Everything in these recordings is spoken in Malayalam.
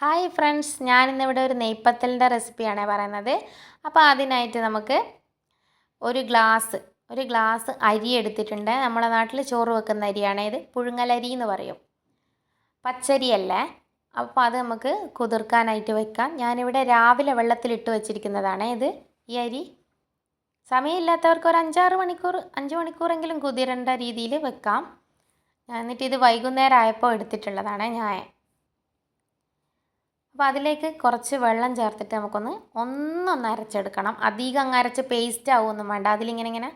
ഹായ് ഫ്രണ്ട്സ് ഞാനിന്നിവിടെ ഒരു നെയ്പ്പത്തലിന്റെ റെസിപ്പിയാണ് പറയുന്നത്. അപ്പോൾ അതിനായിട്ട് നമുക്ക് ഒരു ഗ്ലാസ് ഒരു ഗ്ലാസ് അരി എടുത്തിട്ടുണ്ട്. നമ്മുടെ നാട്ടിൽ ചോറ് വെക്കുന്ന അരിയാണ് ഇത്. പുഴുങ്ങലരി എന്ന് പറയും. പച്ചരിയല്ലേ. അപ്പോൾ അത് നമുക്ക് കുതിർക്കാനായിട്ട് വെക്കാം. ഞാനിവിടെ രാവിലെ വെള്ളത്തിലിട്ട് വെച്ചിരിക്കുന്നതാണ് ഇത്. ഈ അരി സമയമില്ലാത്തവർക്ക് ഒരു അഞ്ചാറ് മണിക്കൂർ അഞ്ച് മണിക്കൂറെങ്കിലും കുതിരേണ്ട രീതിയിൽ വെക്കാം. എന്നിട്ട് ഇത് വൈകുന്നേരം ആയപ്പോൾ എടുത്തിട്ടുള്ളതാണ് ഞാൻ. അപ്പോൾ അതിലേക്ക് കുറച്ച് വെള്ളം ചേർത്തിട്ട് നമുക്കൊന്ന് ഒന്നൊന്ന് അരച്ചെടുക്കണം. അധികം അങ്ങ് അരച്ച് പേസ്റ്റ് ആവുമൊന്നും വേണ്ട. അതിലിങ്ങനെ ഇങ്ങനെ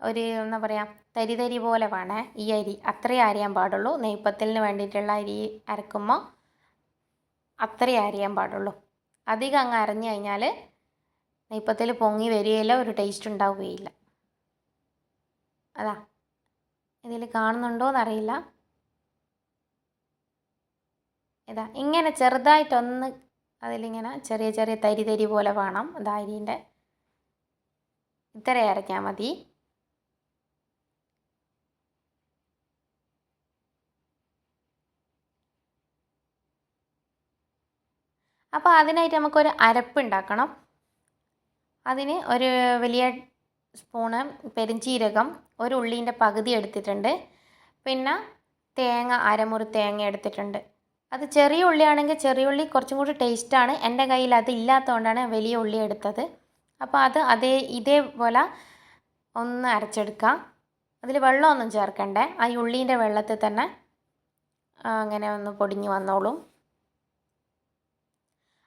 ഒരു എന്താ പറയുക തരി തരി പോലെ വേണേ. ഈ അരി അത്രയും അരിയാൻ പാടുള്ളൂ. നെയ്പ്പത്തലിന് വേണ്ടിയിട്ടുള്ള അരി അരക്കുമ്പോൾ അത്രയും അരിയാൻ പാടുള്ളൂ. അധികം അങ്ങ് അരഞ്ഞു കഴിഞ്ഞാൽ നെയ്പ്പത്തിൽ പൊങ്ങി വരികയില്ല ഒരു ടേസ്റ്റ് ഉണ്ടാവുകയില്ല. അതാ. ഇതിൽ കാണുന്നുണ്ടോ എന്നറിയില്ല ഇതാ ഇങ്ങനെ ചെറുതായിട്ടൊന്ന് അതിലിങ്ങനെ ചെറിയ ചെറിയ തരി തരി പോലെ വേണം. ഇതാ അരിന്റെ ഇത്ര അരയ്ക്കാൻ മതി. അപ്പോൾ അതിനായിട്ട് നമുക്കൊരു അരപ്പ് ഉണ്ടാക്കണം. അതിന് ഒരു വലിയ സ്പൂണ് പെരിഞ്ചീരകം ഒരു ഉള്ളീന്റെ പകുതി എടുത്തിട്ടുണ്ട്. പിന്നെ തേങ്ങ അരമുറി തേങ്ങ എടുത്തിട്ടുണ്ട്. അത് ചെറിയ ഉള്ളിയാണെങ്കിൽ ചെറിയ ഉള്ളി കുറച്ചും കൂടി ടേസ്റ്റാണ് എന്റെ കയ്യിൽ അത് ഇല്ലാത്തതുകൊണ്ടാണ് വലിയ ഉള്ളി എടുത്തത്. അപ്പോൾ അത് അതേ ഇതേപോലെ ഒന്ന് അരച്ചെടുക്കാം അതിൽ വെള്ളമൊന്നും ചേർക്കണ്ടേ. ആ ഉള്ളീന്റെ വെള്ളത്തിൽ തന്നെ അങ്ങനെ ഒന്ന് പൊടിഞ്ഞു വന്നോളും.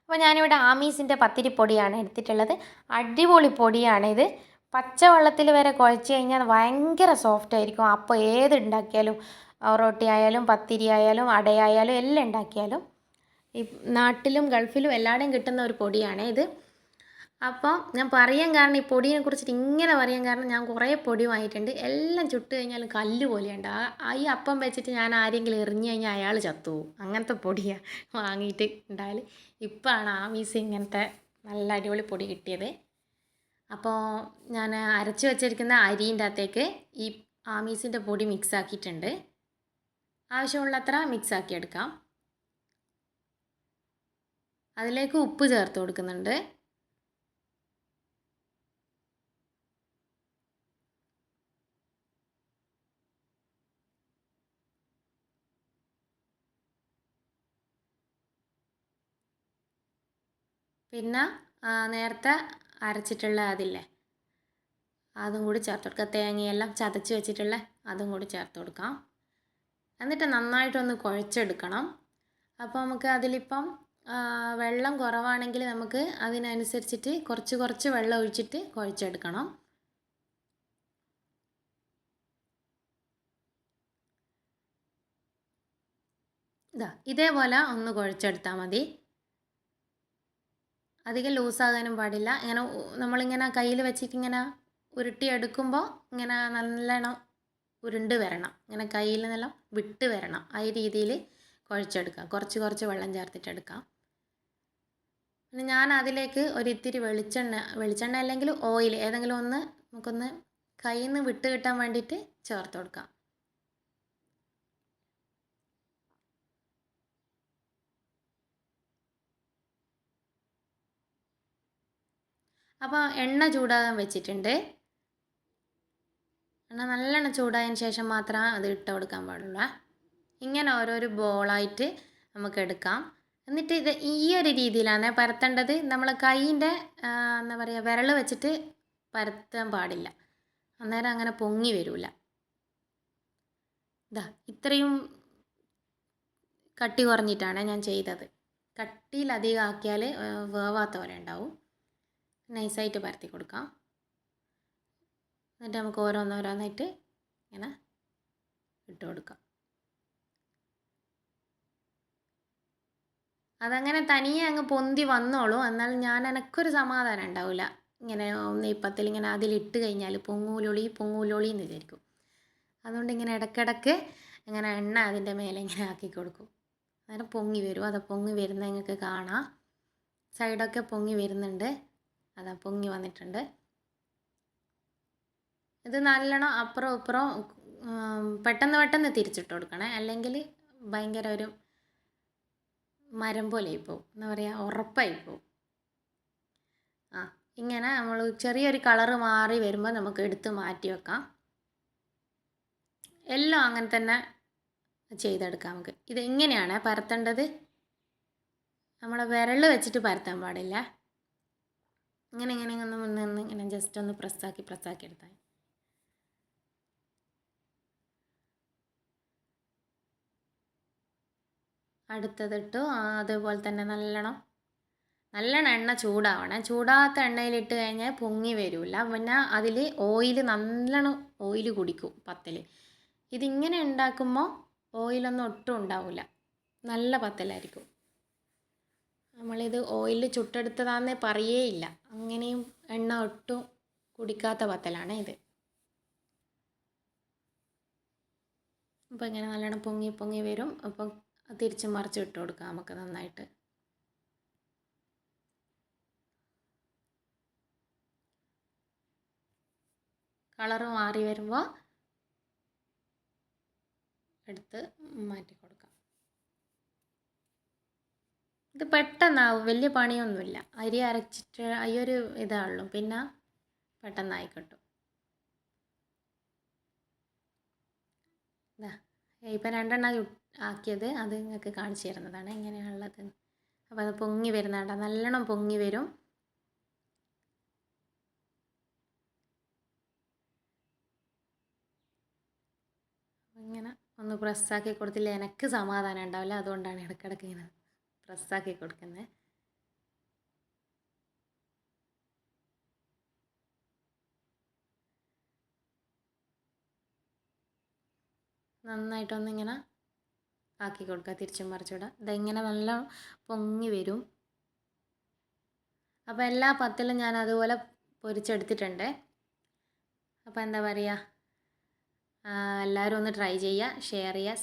അപ്പോൾ ഞാനിവിടെ ആമീസിന്റെ പത്തിരിപ്പൊടിയാണ് എടുത്തിട്ടുള്ളത്. അടിപൊളി പൊടിയാണിത്. പച്ചവെള്ളത്തിൽ വരെ കുഴച്ച് കഴിഞ്ഞാൽ ഭയങ്കര സോഫ്റ്റ് ആയിരിക്കും. അപ്പോൾ ഏത് ഉണ്ടാക്കിയാലും റൊട്ടി ആയാലും പത്തിരി ആയാലും അടയായാലും എല്ലാം ഉണ്ടാക്കിയാലും ഈ നാട്ടിലും ഗൾഫിലും എല്ലായിടെയും കിട്ടുന്ന ഒരു പൊടിയാണ് ഇത്. അപ്പോൾ ഞാൻ പറയാൻ കാരണം ഈ പൊടിയെ കുറിച്ചിട്ട് ഇങ്ങനെ പറയാൻ കാരണം ഞാൻ കുറേ പൊടി വാങ്ങിയിട്ടുണ്ട്. എല്ലാം ചുട്ട് കഴിഞ്ഞാൽ കല്ല് പോലെയുണ്ട്. ആ ഈ അപ്പം വെച്ചിട്ട് ഞാൻ ആരെങ്കിലും എറിഞ്ഞു കഴിഞ്ഞാൽ അയാൾ ചത്തുപോകും അങ്ങനത്തെ പൊടിയാണ് വാങ്ങിയിട്ട് ഉണ്ടായാൽ. ഇപ്പോഴാണ് ആമീസ് ഇങ്ങനത്തെ നല്ല അടിപൊളി പൊടി കിട്ടിയത്. അപ്പോൾ ഞാൻ അരച്ച് വെച്ചിരിക്കുന്ന അരീന്റെ അകത്തേക്ക് ഈ ആമീസിന്റെ പൊടി മിക്സ് ആക്കിയിട്ടുണ്ട്. ആവശ്യമുള്ളത്ര മിക്സ് ആക്കി എടുക്കാം. അതിലേക്ക് ഉപ്പ് ചേർത്ത് കൊടുക്കുന്നുണ്ട്. പിന്നെ നേരത്തെ അരച്ചിട്ടുള്ള അതില്ലേ? അതും കൂടി ചേർത്ത് കൊടുക്കുക തേങ്ങയെല്ലാം ചതച്ച് വെച്ചിട്ടുള്ള അതും കൂടി ചേർത്ത് കൊടുക്കാം. എന്നിട്ട് നന്നായിട്ടൊന്ന് കുഴച്ചെടുക്കണം. അപ്പോൾ നമുക്ക് അതിലിപ്പം വെള്ളം കുറവാണെങ്കിൽ നമുക്ക് അതിനനുസരിച്ചിട്ട് കുറച്ച് കുറച്ച് വെള്ളം ഒഴിച്ചിട്ട് കുഴച്ചെടുക്കണം. ഇതാ ഇതേപോലെ ഒന്ന് കുഴച്ചെടുത്താൽ മതി. അധികം ലൂസാകാനും പാടില്ല. ഇങ്ങനെ നമ്മളിങ്ങനെ കയ്യിൽ വെച്ചിട്ട് ഇങ്ങനെ ഉരുട്ടിയെടുക്കുമ്പോൾ ഇങ്ങനെ നല്ലോണം ഉരുണ്ട് വരണം. ഇങ്ങനെ കയ്യിൽ നിന്നെല്ലാം വിട്ട് വരണം. ആ രീതിയിൽ കുഴച്ചെടുക്കുക കുറച്ച് കുറച്ച് വെള്ളം ചേർത്തിട്ടെടുക്കാം പിന്നെ ഞാൻ അതിലേക്ക് ഒരിത്തിരി വെളിച്ചെണ്ണ വെളിച്ചെണ്ണ അല്ലെങ്കിൽ ഓയിൽ ഏതെങ്കിലും ഒന്ന് നമുക്കൊന്ന് കയ്യിൽ നിന്ന് വിട്ട് കിട്ടാൻ വേണ്ടിയിട്ട് ചേർത്ത് കൊടുക്കാം. അപ്പോൾ എണ്ണ ചൂടാകാൻ വെച്ചിട്ടുണ്ട്. എണ്ണ നല്ലെണ്ണ ചൂടായതിന് ശേഷം മാത്രമേ അത് ഇട്ട് കൊടുക്കാൻ പാടുള്ളൂ. ഇങ്ങനെ ഓരോരോ ബോളായിട്ട് നമുക്ക് എടുക്കാം. എന്നിട്ട് ഇത് ഈ ഒരു രീതിയിലാണ് പരത്തേണ്ടത്. നമ്മൾ കൈയിന്റെ എന്താ പറയുക വിരൽ വെച്ചിട്ട് പരത്താൻ പാടില്ല. അന്നേരം അങ്ങനെ പൊങ്ങി വരില്ല ഇതാ ഇത്രയും കട്ടി കുറഞ്ഞിട്ടാണ് ഞാൻ ചെയ്തത്. കട്ടിയിലധികം ആക്കിയാൽ വേവാത്ത പോലെ ഉണ്ടാവും. നൈസായിട്ട് പരത്തി കൊടുക്കാം. എന്നിട്ട് നമുക്ക് ഓരോന്നോരോന്നായിട്ട് ഇങ്ങനെ ഇട്ട് കൊടുക്കാം. അതങ്ങനെ തനിയെ അങ്ങ് പൊന്തി വന്നോളൂ. എന്നാൽ ഞാൻ എനക്കൊരു സമാധാനം ഉണ്ടാവില്ല ഇങ്ങനെ നെയ്പ്പത്തിൽ ഇങ്ങനെ അതിലിട്ട് കഴിഞ്ഞാൽ പൊങ്ങൂലൊളി പൊങ്ങൂലൊളി എന്ന് വിചാരിക്കും. അതുകൊണ്ട് ഇങ്ങനെ ഇടയ്ക്കിടയ്ക്ക് ഇങ്ങനെ എണ്ണ അതിന്റെ മേലെ ഇങ്ങനെ ആക്കി കൊടുക്കും. അന്നേരം പൊങ്ങി വരും. അതാ പൊങ്ങി വരുന്ന നിങ്ങൾക്ക് കാണാം. സൈഡൊക്കെ പൊങ്ങി വരുന്നുണ്ട്. അതാ പൊങ്ങി വന്നിട്ടുണ്ട്. ഇത് നല്ലോണം അപ്പുറം ഇപ്പുറം പെട്ടെന്ന് പെട്ടെന്ന് തിരിച്ചിട്ട് കൊടുക്കണേ. അല്ലെങ്കിൽ ഭയങ്കര ഒരു മരം പോലെ ആയിപ്പോവും എന്താ പറയുക ഉറപ്പായി പോവും. ആ ഇങ്ങനെ നമ്മൾ ചെറിയൊരു കളറ് മാറി വരുമ്പോൾ നമുക്ക് എടുത്ത് മാറ്റി വെക്കാം. എല്ലാം അങ്ങനെ തന്നെ ചെയ്തെടുക്കാം നമുക്ക്. ഇത് ഇങ്ങനെയാണ് പരത്തേണ്ടത്. നമ്മളെ വിരൽ വെച്ചിട്ട് പരത്താൻ പാടില്ല. ഇങ്ങനെ ഇങ്ങനെ ഒന്ന് നിന്ന് ഇങ്ങനെ ജസ്റ്റ് ഒന്ന് പ്രസ്സാക്കി പ്രസ്സാക്കി എടുത്താൽ അടുത്തതിട്ടു. അതേപോലെ തന്നെ നല്ലോണം നല്ലോണം എണ്ണ ചൂടാവണം. ചൂടാത്ത എണ്ണയിലിട്ട് കഴിഞ്ഞാൽ പൊങ്ങി വരില്ല പിന്നെ അതിൽ ഓയിൽ നല്ലോണം ഓയിൽ കുടിക്കും പത്തൽ ഇതിങ്ങനെ ഉണ്ടാക്കുമ്പോൾ ഓയിലൊന്നും ഒട്ടും ഉണ്ടാവില്ല നല്ല പത്തലായിരിക്കും. നമ്മളിത് ഓയിൽ പറയേ ഇല്ല അങ്ങനെയും എണ്ണ ഒട്ടും കുടിക്കാത്ത പത്തലാണ് ഇത്. അപ്പോൾ ഇങ്ങനെ നല്ലോണം പൊങ്ങി പൊങ്ങി വരും. അപ്പം തിരിച്ച് മറിച്ച് ഇട്ട് കൊടുക്കാം നമുക്ക് നന്നായിട്ട്. കളറ് മാറി വരുമ്പോൾ എടുത്ത് മാറ്റി കൊടുക്കാം. ഇത് പെട്ടെന്നാവും വലിയ പണിയൊന്നുമില്ല. അരി അരച്ചിട്ട് ഈ ഒരു ഇതാണല്ലോ പിന്നെ പെട്ടെന്നായി കിട്ടും. ഇപ്പം രണ്ടെണ്ണം ആക്കിയത് അത് നിങ്ങൾക്ക് കാണിച്ചു തരുന്നതാണ്. എങ്ങനെയാണുള്ളത്? അപ്പോൾ അത് പൊങ്ങി വരുന്നതാണ്? നല്ലോണം പൊങ്ങി വരും. ഇങ്ങനെ ഒന്ന് പ്രസ്സാക്കി കൊടുത്തില്ല. എനിക്ക് സമാധാനം ഉണ്ടാവില്ല. അതുകൊണ്ടാണ് ഇടയ്ക്കിടയ്ക്ക് ഇങ്ങനെ പ്രസ്സാക്കി കൊടുക്കുന്നത്. നന്നായിട്ടൊന്നിങ്ങനെ ആക്കി കൊടുക്കുക തിരിച്ചും മറിച്ചിടുക ഇതെങ്ങനെ നല്ല പൊങ്ങി വരും. അപ്പോൾ എല്ലാ പത്തിലും ഞാൻ അതുപോലെ പൊരിച്ചെടുത്തിട്ടുണ്ട്. അപ്പോൾ എന്താ പറയുക? എല്ലാവരും ഒന്ന് ട്രൈ ചെയ്യുക ഷെയർ ചെയ്യുക